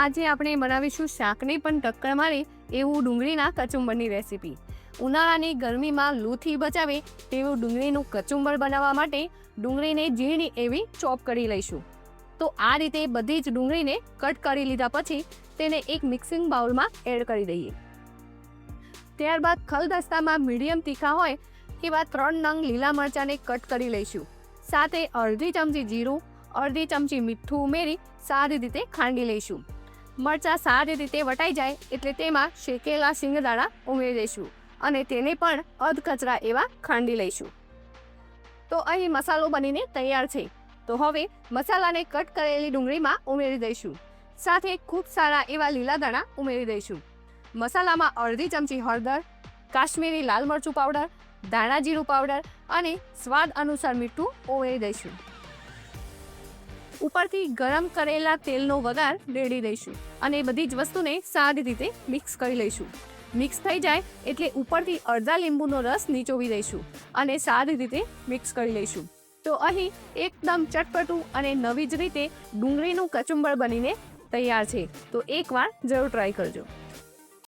આજે આપણે બનાવીશું શાકને પણ ટક્કર મારે એવું ડુંગળીના કચુંબરની રેસીપી. ઉનાળાની ગરમીમાં લૂથી બચાવે તેવું ડુંગળીનું કચુંબર બનાવવા માટે ડુંગળીને ઝીણી એવી ચોપ કરી લઈશું. તો આ રીતે બધી જ ડુંગળીને કટ કરી લીધા પછી તેને એક મિક્સિંગ બાઉલમાં એડ કરી દઈએ. ત્યારબાદ ખલદસ્તામાં મીડિયમ તીખા હોય એવા ત્રણ નંગ લીલા મરચાંને કટ કરી લઈશું. સાથે અડધી ચમચી જીરું, અડધી ચમચી મીઠું ઉમેરી સારી રીતે ખાંડી લઈશું. મરચાં સારી રીતે વટાઈ જાય એટલે તેમાં શેકેલા શિંગદાણા ઉમેરી દઈશું અને તેને પણ અધકચરા એવા ખાંડી લઈશું. તો અહીં મસાલો બનીને તૈયાર છે. તો હવે મસાલાને કટ કરેલી ડુંગળીમાં ઉમેરી દઈશું. સાથે ખૂબ સારા એવા લીલા દાણા ઉમેરી દઈશું. મસાલામાં અડધી ચમચી હળદર, કાશ્મીરી લાલ મરચું પાવડર, ધાણા જીરું પાવડર અને સ્વાદ અનુસાર મીઠું ઉમેરી દઈશું. ઉપરથી ગરમ કરેલા તેલનો વઘાર રેડી દઈશું અને એ બધી જ વસ્તુને સારી રીતે મિક્સ કરી લઈશું. મિક્સ થઈ જાય એટલે ઉપરથી અડધા લીંબુનો રસ નીચોવી દઈશું અને સારી રીતે મિક્સ કરી લઈશું. તો અહીં એકદમ ચટપટું અને નવી જ રીતે ડુંગળીનું કચુંબર બનીને તૈયાર છે. તો એકવાર જરૂર ટ્રાય કરજો.